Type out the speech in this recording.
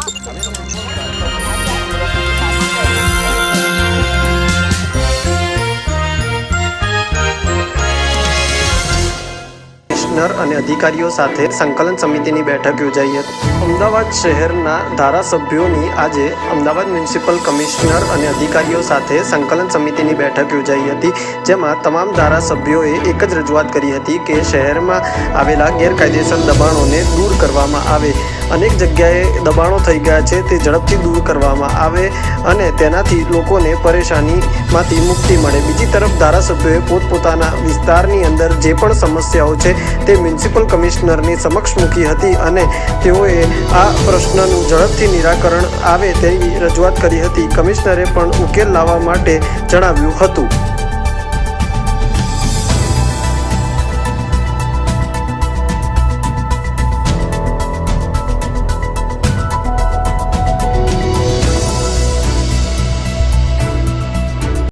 Commissioner અને અધિકારીઓ સાથે સંકલન સમિતિની બેઠક યોજાઈ હતી. અમદાવાદ શહેરના ધારાસભ્યોની આજે અમદાવાદ મ્યુનિસિપલ કમિશનર અને અધિકારીઓ સાથે સંકલન સમિતિની બેઠક યોજાઈ હતી, જેમાં તમામ ધારાસભ્યોએ એક જ રજૂઆત કરી હતી કે શહેરમાં આવેલા ગેરકાયદેસર દબાણોને દૂર કરવામાં આવે. અનેક જગ્યાએ દબાણો થઈ ગયા છે, તે ઝડપથી દૂર કરવામાં આવે અને તેનાથી લોકોને પરેશાનીમાંથી મુક્તિ મળે. બીજી તરફ ધારાસભ્યોએ પોતપોતાના વિસ્તારની અંદર જે પણ સમસ્યાઓ છે, તે મ્યુનિસિપલ કમિશનરની સમક્ષ મૂકી હતી અને તેઓએ આ પ્રશ્નનું ઝડપથી નિરાકરણ આવે તેવી રજૂઆત કરી હતી. કમિશનરે પણ ઉકેલ લાવવા માટે જણાવ્યું હતું.